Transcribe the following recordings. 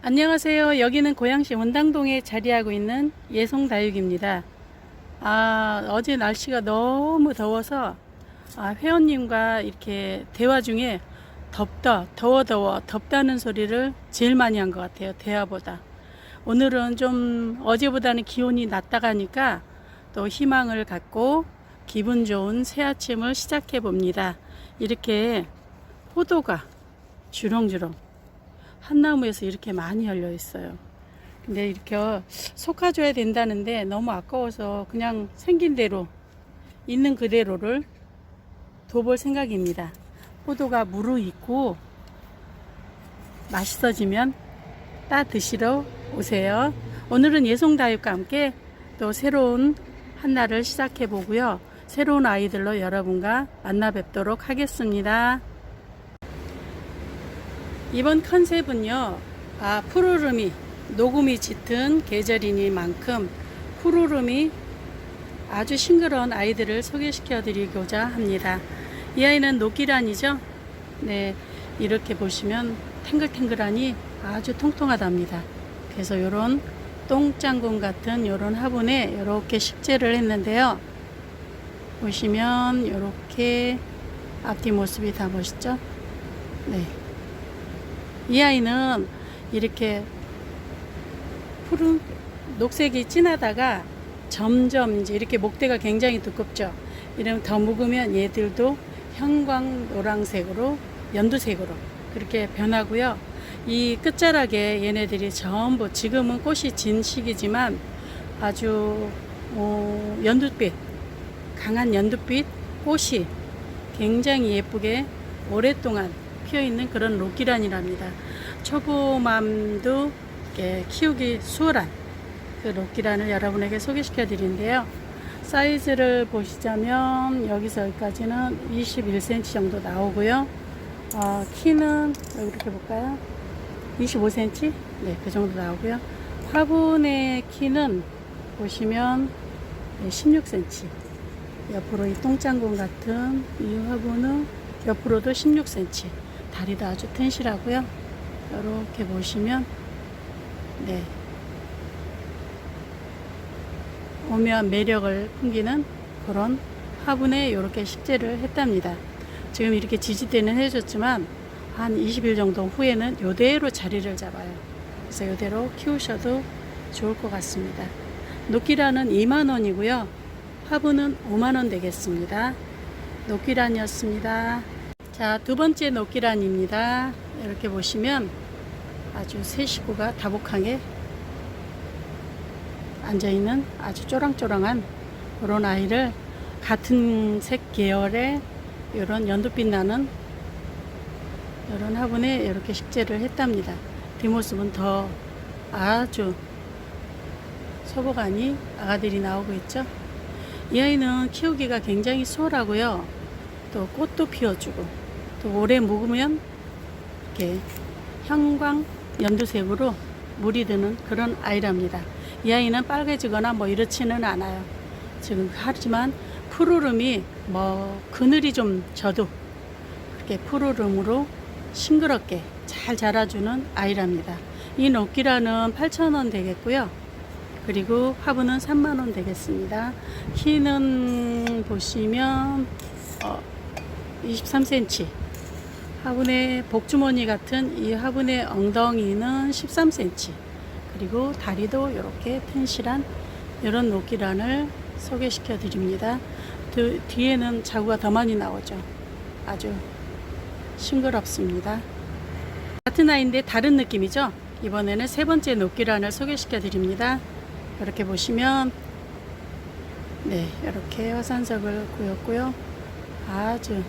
안녕하세요. 여기는 고양시 원당동에 자리하고 있는 예송다육입니다. 아, 어제 날씨가 너무 더워서 아, 회원님과 이렇게 대화 중에 덥다, 더워, 더워, 덥다는 소리를 제일 많이 한 것 같아요. 대화보다. 오늘은 좀 어제보다는 기온이 낮다가니까 또 희망을 갖고 기분 좋은 새 아침을 시작해 봅니다. 이렇게 포도가 주렁주렁 한 나무에서 이렇게 많이 열려 있어요. 근데 이렇게 속아줘야 된다는데 너무 아까워서 그냥 생긴 대로 있는 그대로를 둬볼 생각입니다. 포도가 무르익고 맛있어지면 따 드시러 오세요. 오늘은 예송다육과 함께 또 새로운 한 날을 시작해 보고요. 새로운 아이들로 여러분과 만나 뵙도록 하겠습니다. 이번 컨셉은요, 아, 푸르름이, 녹음이 짙은 계절이니만큼 푸르름이 아주 싱그러운 아이들을 소개시켜 드리고자 합니다. 이 아이는 녹기란이죠? 네, 이렇게 보시면 탱글탱글하니 아주 통통하답니다. 그래서 이런 똥장군 같은 이런 화분에 이렇게 식재를 했는데요. 보시면 이렇게 앞뒤 모습이 다 멋있죠? 네. 이 아이는 이렇게 푸른 녹색이 진하다가 점점 이제 이렇게 목대가 굉장히 두껍죠. 이러면 더 묵으면 얘들도 형광 노랑색으로 연두색으로 그렇게 변하고요. 이 끝자락에 얘네들이 전부 지금은 꽃이 진 시기지만 아주 어, 연두빛 강한 연두빛 꽃이 굉장히 예쁘게 오랫동안 피어 있는 그런 로기란이랍니다. 초보맘도 이렇게 키우기 수월한 그 로기란을 여러분에게 소개시켜 드리는데요. 사이즈를 보시자면 여기서 여기까지는 21cm 정도 나오고요. 어, 키는 이렇게 볼까요? 25cm? 네, 그 정도 나오고요. 화분의 키는 보시면 16cm. 옆으로 이 똥장군 같은 이 화분은 옆으로도 16cm. 다리도 아주 튼실하고요. 이렇게 보시면 네 오묘한 매력을 풍기는 그런 화분에 이렇게 식재를 했답니다. 지금 이렇게 지지대는 해줬지만 한 20일 정도 후에는 이대로 자리를 잡아요. 그래서 이대로 키우셔도 좋을 것 같습니다. 녹기란은 2만 원이고요. 화분은 5만 원 되겠습니다. 녹기란이었습니다. 자, 두 번째 녹기란입니다. 이렇게 보시면 아주 새 식구가 다복하게 앉아있는 아주 쪼랑쪼랑한 그런 아이를 같은 색 계열의 이런 연두빛 나는 이런 화분에 이렇게 식재를 했답니다. 뒷모습은 더 아주 소복하니 아가들이 나오고 있죠. 이 아이는 키우기가 굉장히 수월하고요. 또 꽃도 피워주고 또 오래 묵으면 이렇게 형광 연두색으로 물이 드는 그런 아이랍니다. 이 아이는 빨개지거나 뭐 이렇지는 않아요. 지금 하지만 푸르름이 뭐 그늘이 좀 져도 그렇게 푸르름으로 싱그럽게 잘 자라주는 아이랍니다. 이 녹기라는 8,000원 되겠고요. 그리고 화분은 3만원 되겠습니다. 키는 보시면 어, 23cm 화분의 복주머니 같은 이 화분의 엉덩이는 13cm 그리고 다리도 이렇게 튼실한 이런 녹기란을 소개시켜 드립니다. 그 뒤에는 자구가 더 많이 나오죠. 아주 싱그럽습니다. 같은 아이인데 다른 느낌이죠. 이번에는 세 번째 녹기란을 소개시켜 드립니다. 이렇게 보시면 네 이렇게 화산석을 구였고요. 아주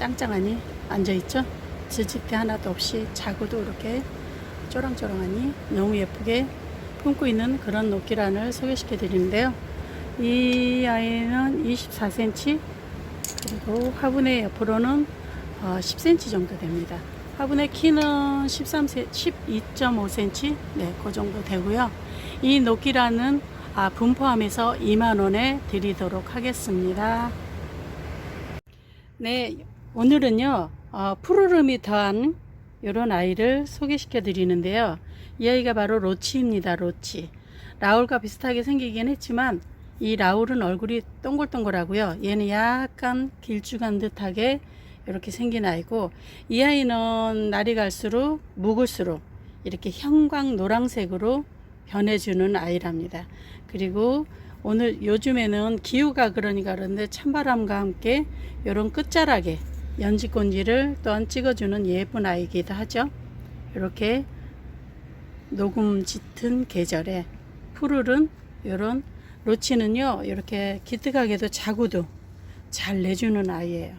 짱짱하니 앉아있죠. 지지대 하나도 없이 자구도 이렇게 쪼랑쪼랑하니 너무 예쁘게 품고 있는 그런 녹기란을 소개시켜 드리는데요. 이 아이는 24cm 그리고 화분의 옆으로는 10cm 정도 됩니다. 화분의 키는 13, 12.5cm 네, 그 정도 되고요. 이 녹기란은 아, 분포함에서 2만원에 드리도록 하겠습니다. 네, 오늘은요, 어, 푸르름이 더한 이런 아이를 소개시켜 드리는데요. 이 아이가 바로 로치입니다. 로치. 라울과 비슷하게 생기긴 했지만 이 라울은 얼굴이 동글동글하고요. 얘는 약간 길쭉한 듯하게 이렇게 생긴 아이고 이 아이는 날이 갈수록 묵을수록 이렇게 형광 노란색으로 변해주는 아이랍니다. 그리고 오늘 요즘에는 기후가 그러니까 그런데 찬바람과 함께 이런 끝자락에 연지곤지를 또한 찍어주는 예쁜 아이기도 하죠. 이렇게 녹음 짙은 계절에 푸르른 이런 로치는요 이렇게 기특하게도 자구도 잘 내주는 아이예요.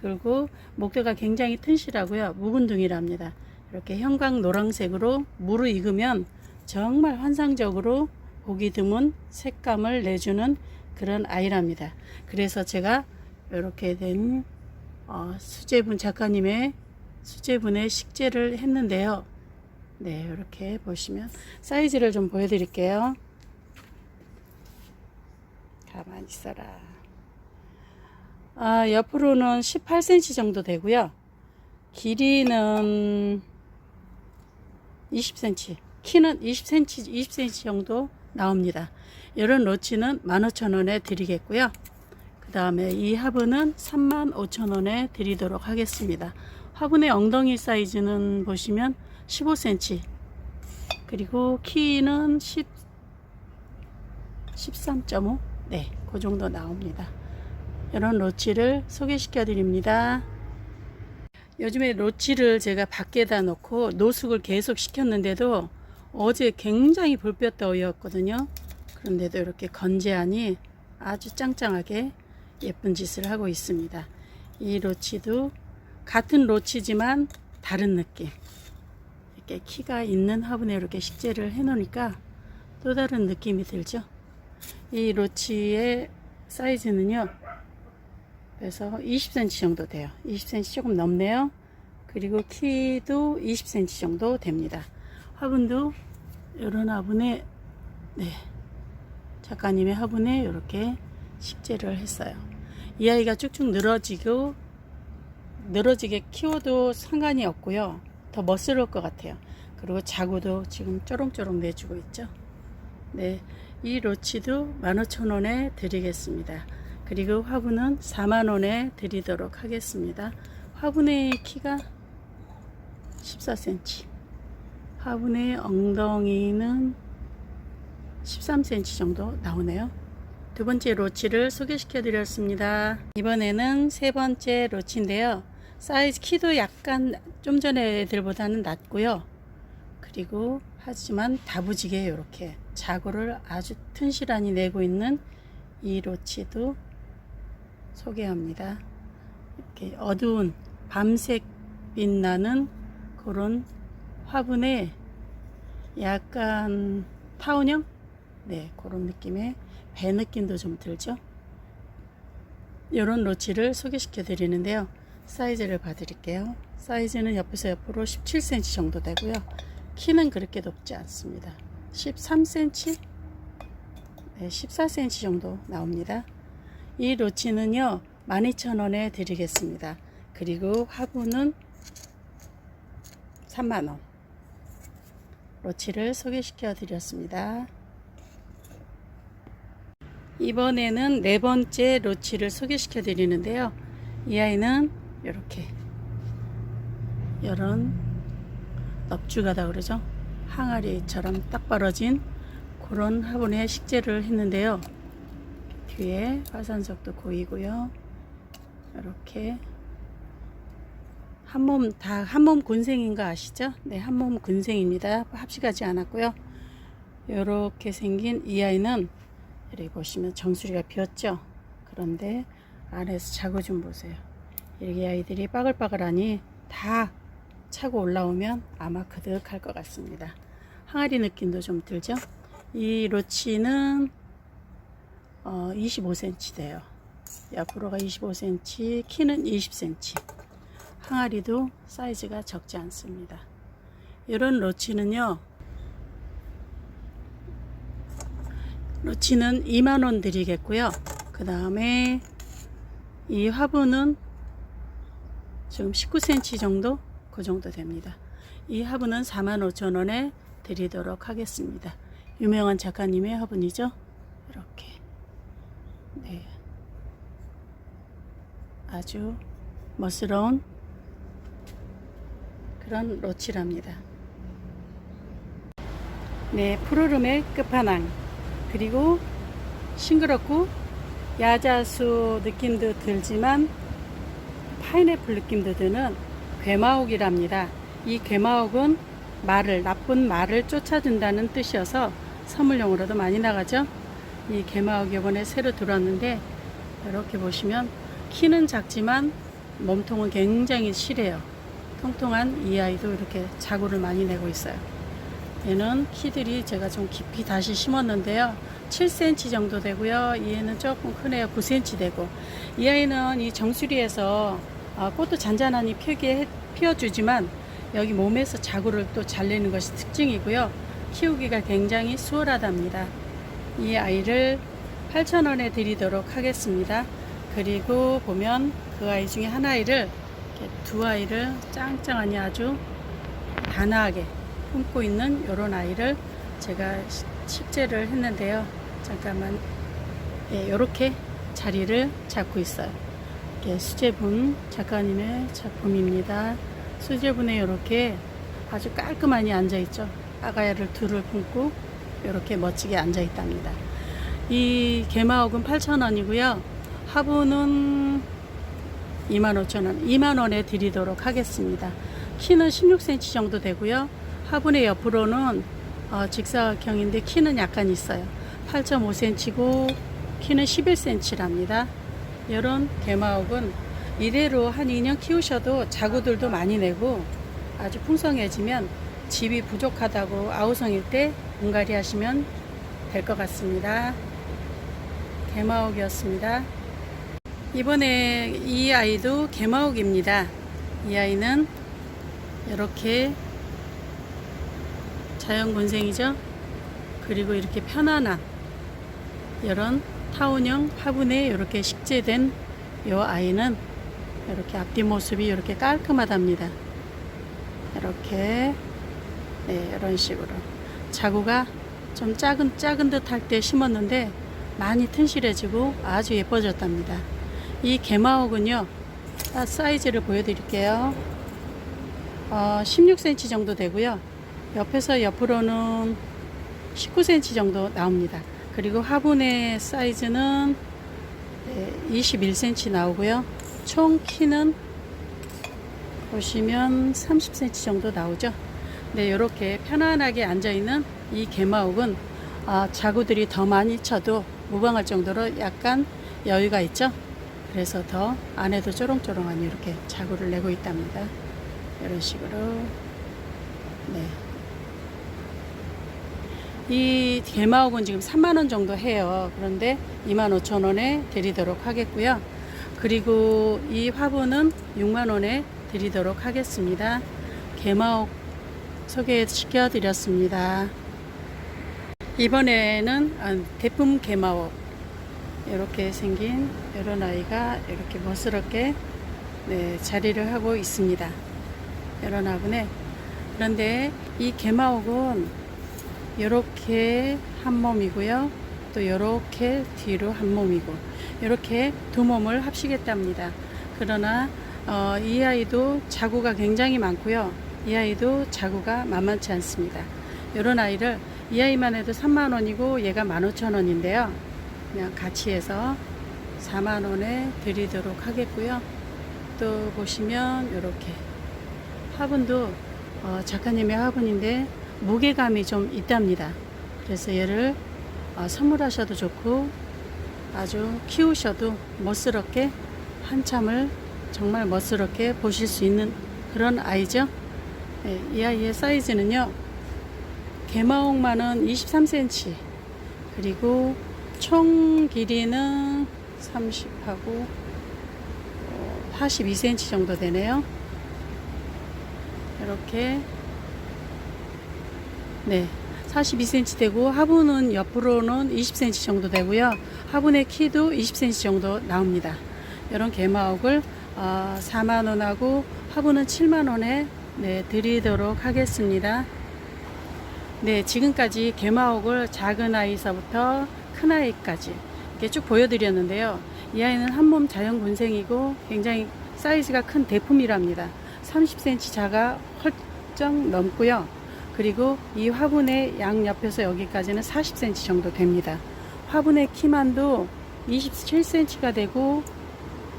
그리고 목대가 굉장히 튼실하고요 묵은둥이랍니다. 이렇게 형광 노란색으로 물을 익으면 정말 환상적으로 보기 드문 색감을 내주는 그런 아이랍니다. 그래서 제가 이렇게 된 어, 수제분 작가님의 수제분의 식재를 했는데요. 네, 이렇게 보시면 사이즈를 좀 보여드릴게요. 가만히 있어라. 아, 옆으로는 18cm 정도 되고요. 길이는 20cm, 키는 20cm, 20cm 정도 나옵니다. 이런 로치는 15,000원에 드리겠고요. 그 다음에 이 화분은 35,000원에 드리도록 하겠습니다. 화분의 엉덩이 사이즈는 보시면 15cm 그리고 키는 10, 13.5 네, 그 정도 나옵니다. 이런 로치를 소개시켜 드립니다. 요즘에 로치를 제가 밖에다 놓고 노숙을 계속 시켰는데도 어제 굉장히 불볕 더위였거든요. 그런데도 이렇게 건재하니 아주 짱짱하게 예쁜 짓을 하고 있습니다. 이 로치도 같은 로치지만 다른 느낌. 이렇게 키가 있는 화분에 이렇게 식재를 해 놓으니까 또 다른 느낌이 들죠. 이 로치의 사이즈는요. 그래서 20cm 정도 돼요. 20cm 조금 넘네요. 그리고 키도 20cm 정도 됩니다. 화분도 이런 화분에 네 작가님의 화분에 이렇게 식재를 했어요. 이 아이가 쭉쭉 늘어지고 늘어지게 키워도 상관이 없고요. 더 멋스러울 것 같아요. 그리고 자구도 지금 쪼롱쪼롱 내주고 있죠. 네, 이 로치도 15,000원에 드리겠습니다. 그리고 화분은 4만원에 드리도록 하겠습니다. 화분의 키가 14cm. 화분의 엉덩이는 13cm 정도 나오네요. 두 번째 로치를 소개시켜 드렸습니다. 이번에는 세 번째 로치인데요. 사이즈 키도 약간 좀 전에 애들보다는 낮고요. 그리고 하지만 다부지게 이렇게 자구를 아주 튼실하니 내고 있는 이 로치도 소개합니다. 이렇게 어두운 밤색 빛나는 그런 화분에 약간 타원형? 네, 그런 느낌의 배 느낌도 좀 들죠? 이런 로치를 소개시켜 드리는데요. 사이즈를 봐드릴게요. 사이즈는 옆에서 옆으로 17cm 정도 되고요. 키는 그렇게 높지 않습니다. 13cm? 네, 14cm 정도 나옵니다. 이 로치는요, 12,000원에 드리겠습니다. 그리고 화분은 3만원. 로치를 소개시켜 드렸습니다. 이번에는 네 번째 로치를 소개시켜 드리는데요. 이 아이는 이렇게 이런 넙죽하다 그러죠. 항아리처럼 딱 벌어진 그런 화분에 식재를 했는데요. 뒤에 화산석도 보이고요. 이렇게 한 몸 다 한 몸 군생인 거 아시죠? 네, 한 몸 군생입니다. 합식하지 않았고요. 이렇게 생긴 이 아이는 여기 보시면 정수리가 비었죠? 그런데 안에서 자고 좀 보세요. 이렇게 아이들이 빠글빠글하니 다 차고 올라오면 아마 그득할 것 같습니다. 항아리 느낌도 좀 들죠? 이 로치는 어, 25cm 돼요. 옆으로가 25cm, 키는 20cm. 항아리도 사이즈가 적지 않습니다. 이런 로치는요, 로치는 2만원 드리겠고요. 그 다음에 이 화분은 지금 19cm 정도? 그그 정도 됩니다. 이 화분은 45,000원에 드리도록 하겠습니다. 유명한 작가님의 화분이죠. 이렇게. 네. 아주 멋스러운 그런 로치랍니다. 네, 푸르름의 끝판왕. 그리고 싱그럽고 야자수 느낌도 들지만 파인애플 느낌도 드는 괴마옥이랍니다. 이 괴마옥은 말을 나쁜 말을 쫓아준다는 뜻이어서 선물용으로도 많이 나가죠. 이 괴마옥 이번에 새로 들어왔는데 이렇게 보시면 키는 작지만 몸통은 굉장히 실해요. 통통한 이 아이도 이렇게 자구를 많이 내고 있어요. 얘는 키들이 제가 좀 깊이 다시 심었는데요. 7cm 정도 되고요. 얘는 조금 크네요. 9cm 되고. 이 아이는 이 정수리에서 아, 꽃도 잔잔하니 해- 피워주지만 여기 몸에서 자구를 또 잘 내는 것이 특징이고요. 키우기가 굉장히 수월하답니다. 이 아이를 8,000원에 드리도록 하겠습니다. 그리고 보면 그 아이 중에 한 아이를 두 아이를 짱짱하니 아주 단아하게 품고 있는 이런 아이를 제가 시- 식재를 했는데요. 잠깐만, 예, 이렇게 자리를 잡고 있어요. 이게 수제분 작가님의 작품입니다. 수제분에 이렇게 아주 깔끔하니 앉아 있죠. 아가야를 둘을 품고 이렇게 멋지게 앉아 있답니다. 이 개마옥은 8,000원이고요. 화분은 25,000원, 2만원에 드리도록 하겠습니다. 키는 16cm 정도 되고요. 화분의 옆으로는 어, 직사각형인데 키는 약간 있어요. 8.5cm고 키는 11cm랍니다. 이런 개마옥은 이대로 한 2년 키우셔도 자구들도 많이 내고 아주 풍성해지면 집이 부족하다고 아우성일 때 분갈이 하시면 될 것 같습니다. 개마옥이었습니다. 이번에 이 아이도 개마옥입니다. 이 아이는 이렇게 자연군생이죠. 그리고 이렇게 편안한 이런 타원형 화분에 이렇게 식재된 이 아이는 이렇게 앞뒤 모습이 이렇게 깔끔하답니다. 이렇게 네, 이런 식으로 자구가 좀 작은 작은 듯할 때 심었는데 많이 튼실해지고 아주 예뻐졌답니다. 이 개마옥은요 아, 사이즈를 보여드릴게요. 어, 16cm 정도 되고요. 옆에서 옆으로는 19cm 정도 나옵니다. 그리고 화분의 사이즈는 네, 21cm 나오고요. 총 키는 보시면 30cm 정도 나오죠. 네, 이렇게 편안하게 앉아 있는 이 개마옥은 아, 자구들이 더 많이 쳐도 무방할 정도로 약간 여유가 있죠. 그래서 더 안에도 쪼롱쪼롱하니 이렇게 자구를 내고 있답니다. 이런 식으로 네. 이 개마옥은 지금 3만원 정도 해요. 그런데 25,000원에 드리도록 하겠고요. 그리고 이 화분은 6만원에 드리도록 하겠습니다. 개마옥 소개시켜 드렸습니다. 이번에는 아, 대품 개마옥 이렇게 생긴 이런 아이가 이렇게 멋스럽게 네, 자리를 하고 있습니다. 이런 화분에 그런데 이 개마옥은 이렇게 한 몸이고요. 또 이렇게 뒤로 한 몸이고 이렇게 두 몸을 합시겠답니다. 그러나 어, 이 아이도 자구가 굉장히 많고요. 이 아이도 자구가 만만치 않습니다. 이런 아이를 이 아이만 해도 3만 원이고 얘가 15,000원인데요. 그냥 같이 해서 4만 원에 드리도록 하겠고요. 또 보시면 이렇게 화분도 어, 작가님의 화분인데 무게감이 좀 있답니다. 그래서 얘를 어, 선물하셔도 좋고 아주 키우셔도 멋스럽게 한참을 정말 멋스럽게 보실 수 있는 그런 아이죠. 네, 이 아이의 사이즈는요. 개마옥만은 23cm 그리고 총 길이는 30하고 42cm 정도 되네요. 이렇게 네. 42cm 되고 화분은 옆으로는 20cm 정도 되고요. 화분의 키도 20cm 정도 나옵니다. 이런 개마옥을 어, 4만 원하고 화분은 7만 원에 네, 드리도록 하겠습니다. 네, 지금까지 개마옥을 작은 아이서부터 큰 아이까지 이렇게 쭉 보여드렸는데요. 이 아이는 한몸 자연 군생이고 굉장히 사이즈가 큰 대품이랍니다. 30cm 자가 헐쩍 넘고요. 그리고 이 화분의 양옆에서 여기까지는 40cm 정도 됩니다. 화분의 키만도 27cm가 되고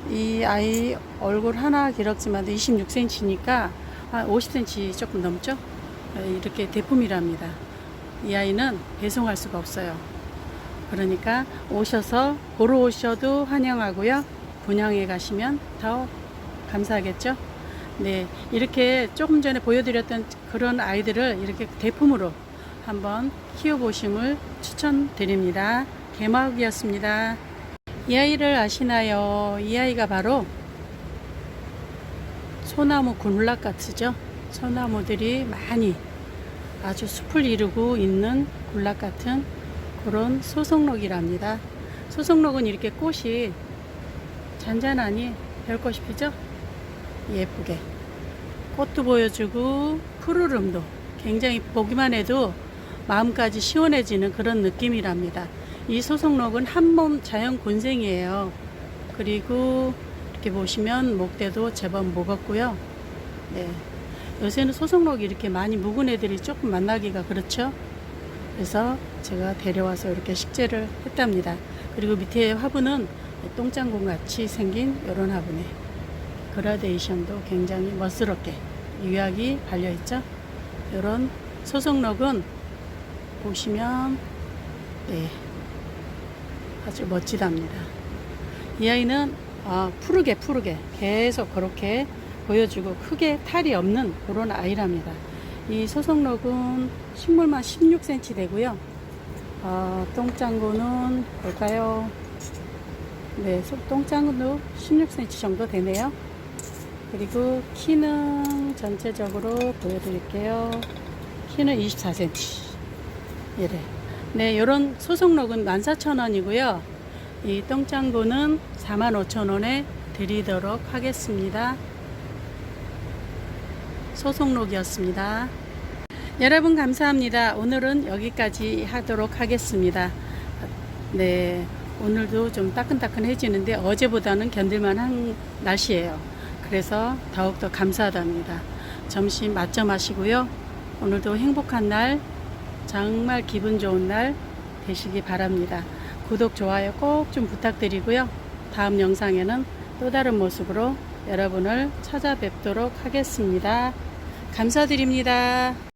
이 아이 얼굴 하나 기럭지만 26cm니까 한 50cm 조금 넘죠? 이렇게 대품이랍니다. 이 아이는 배송할 수가 없어요. 그러니까 오셔서 보러 오셔도 환영하고요. 분양해 가시면 더 감사하겠죠? 네, 이렇게 조금 전에 보여드렸던 그런 아이들을 이렇게 대품으로 한번 키워보심을 추천드립니다. 개마욱이었습니다. 이 아이를 아시나요? 이 아이가 바로 소나무 군락 같으죠? 소나무들이 많이 아주 숲을 이루고 있는 군락 같은 그런 소송록이랍니다. 소송록은 이렇게 꽃이 잔잔하니 별것이 피죠? 예쁘게. 꽃도 보여주고 푸르름도 굉장히 보기만 해도 마음까지 시원해지는 그런 느낌이랍니다. 이 소송록은 한몸 자연 곤생이에요. 그리고 이렇게 보시면 목대도 제법 무겁고요. 네. 요새는 소송록이 이렇게 많이 묵은 애들이 조금 만나기가 그렇죠. 그래서 제가 데려와서 이렇게 식재를 했답니다. 그리고 밑에 화분은 똥장군 같이 생긴 이런 화분에 그라데이션도 굉장히 멋스럽게 유약이 발려 있죠. 이런 소송록은 보시면 네, 아주 멋지답니다. 이 아이는 아, 푸르게 푸르게 계속 그렇게 보여주고 크게 탈이 없는 그런 아이랍니다. 이 소송록은 식물만 16cm 되고요. 어, 똥짱구는 볼까요? 네, 소- 똥짱구도 16cm 정도 되네요. 그리고 키는 전체적으로 보여드릴게요. 키는 24cm. 이래. 네, 요런 소송록은 14,000원이고요. 이 똥짱구는 45,000원에 드리도록 하겠습니다. 소송록이었습니다. 여러분 감사합니다. 오늘은 여기까지 하도록 하겠습니다. 네, 오늘도 좀 따끈따끈해지는데 어제보다는 견딜만한 날씨예요. 그래서 더욱더 감사하답니다. 점심 맛점 하시고요. 오늘도 행복한 날, 정말 기분 좋은 날 되시기 바랍니다. 구독, 좋아요 꼭 좀 부탁드리고요. 다음 영상에는 또 다른 모습으로 여러분을 찾아뵙도록 하겠습니다. 감사드립니다.